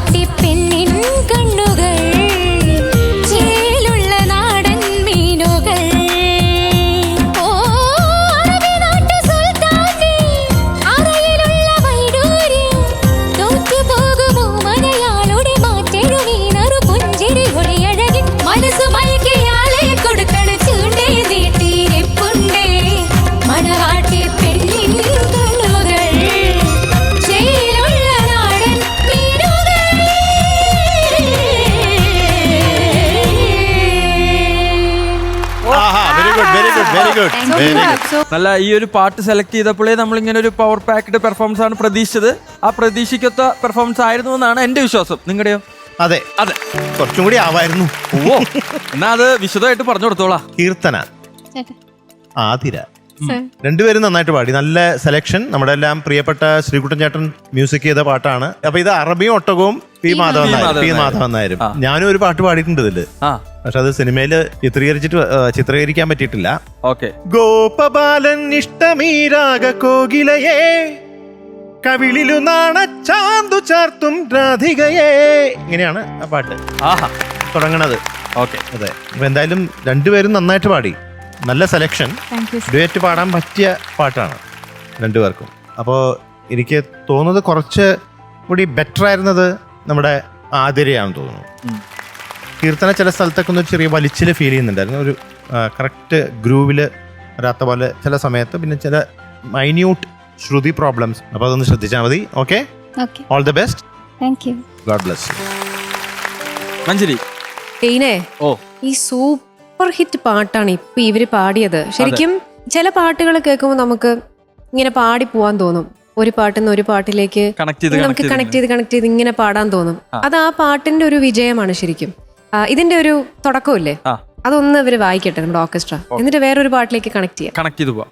കാട്ടിപ്പെണ്ണിൻ കണ്ണുകൾ very good very good നല്ല ഈ ഒരു പാട്ട് സെലക്ട് ചെയ്തപ്പോഴേ നമ്മൾ ഇങ്ങനെ ഒരു പവർ പാക്ഡ് പെർഫോമൻസ് ആണ് പ്രതീക്ഷിച്ചത്. ആ പ്രതീക്ഷിക്കത്ത പെർഫോമൻസ് ആയിരുന്നു എന്നാണ് എന്റെ വിശ്വാസം. നിങ്ങളുടെയോ? അതെ. അതെ. കുറച്ചും കൂടി ആവായിരുന്നു. ഓ എന്നാ അത് വിശദമായിട്ട് പറഞ്ഞു കൊടുത്തോളാം. കീർത്തന. ആതിര. രണ്ടുപേരും നന്നായിട്ട് പാടി. നല്ല സെലക്ഷൻ നമ്മുടെ എല്ലാം പ്രിയപ്പെട്ട ശ്രീകുട്ടൻ ചേട്ടൻ മ്യൂസിക് ചെയ്ത പാട്ടാണ്. അപ്പൊ ഇത് അറബിയും ഒട്ടകവും പി മാധവൻ നായർ പി മാധവൻ നായരും. ഞാനും ഒരു പാട്ട് പാടിയിട്ടുണ്ട് ഇതിൽ. പക്ഷെ അത് സിനിമയിൽ ചിത്രീകരിച്ചിട്ട് ചിത്രീകരിക്കാൻ പറ്റിയിട്ടില്ല. ഓക്കെ. ഗോപബാലൻ ഇഷ്ടമീരാഗ കോകിലയേ കവിളിലു നാണച്ചാന്തു ചാർത്തും രാധികയെ. ഇങ്ങനെയാണ് ആ പാട്ട് ആഹാ. തുടങ്ങണത്. ഓക്കെ. അതെ. അപ്പൊ എന്തായാലും രണ്ടുപേരും നന്നായിട്ട് പാടി. നല്ല സെലക്ഷൻ. You, ഡുവേറ്റ് പാടാൻ പറ്റിയ പാട്ടാണ് രണ്ടുപേർക്കും. അപ്പോൾ എനിക്ക് തോന്നുന്നത് കുറച്ച് കൂടി ബെറ്റർ ആയിരുന്നത് നമ്മുടെ ആതിരയാണെന്ന് തോന്നുന്നു. കീർത്തന ചില സ്ഥലത്തൊക്കെ ഒന്ന് ചെറിയ വലിച്ചിൽ ഫീൽ ചെയ്യുന്നുണ്ടായിരുന്നു. ഒരു കറക്റ്റ് ഗ്രൂവിൽ വരാത്ത പോലെ ചില സമയത്ത് പിന്നെ ചില മൈന്യൂട്ട് ശ്രുതി പ്രോബ്ലംസ് അപ്പോൾ അതൊന്ന് ശ്രദ്ധിച്ചാൽ മതി. Okay. All the best thank you God bless Manjari. ടീനെ ഓ. ഈ സൂപ്പർ ഹിറ്റ് പാട്ടാണ് ഇപ്പൊ ഇവർ പാടിയത്. ശരിക്കും ചില പാട്ടുകൾ കേൾക്കുമ്പോൾ നമുക്ക് ഇങ്ങനെ പാടി പോവാൻ തോന്നും. ഒരു പാട്ടിൽ നിന്ന് ഒരു പാട്ടിലേക്ക് നമുക്ക് കണക്ട് ചെയ്ത് കണക്ട് ചെയ്ത് ഇങ്ങനെ പാടാൻ തോന്നും. അത് ആ പാട്ടിന്റെ ഒരു വിജയമാണ് ശരിക്കും. ഇതിന്റെ ഒരു തുടക്കമില്ലേ? അതൊന്ന് ഇവർ വായിക്കട്ടെ നമ്മുടെ ഓർക്കസ്ട്ര എന്നിട്ട് വേറൊരു പാട്ടിലേക്ക് കണക്ട് ചെയ്യാം. കണക്ട് ചെയ്തു പോവാം.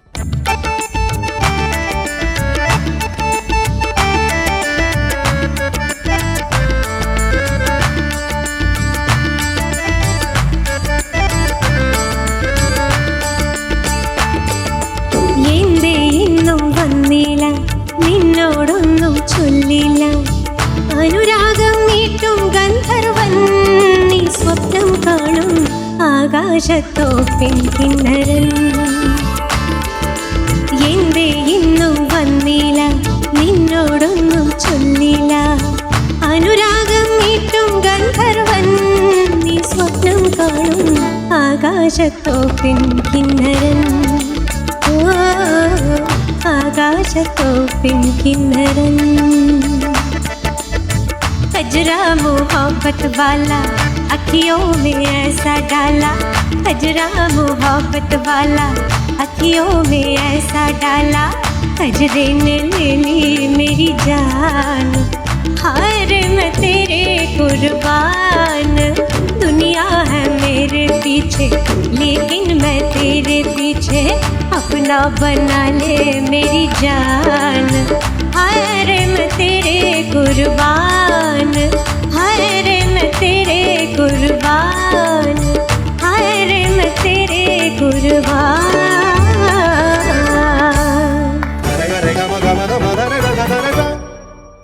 ആകാശത്തോ പെൺകിന്നരൻ എന്തേ ഇന്നും വന്നില്ല നിന്നോടൊന്നും ചൊല്ലില്ല. അനുരാഗം നീട്ടും ഗന്ധർവൻ നീ സ്വപ്നം കാണും ആകാശത്തോ പെൺകിന്നരൻ ആകാശത്തോ പെൺകിന്നരൻ कजरा मोहब्बत वाला, अखियों में ऐसा डाला। कजरा मोहब्बत वाला, अखियों में ऐसा डाला। कजरे ने ले ली मेरी जान हार मैं तेरे कुर्बान। दुनिया है मेरे पीछे, लेकिन मैं तेरे पीछे अपना बना ले मेरी जान। कुर्बान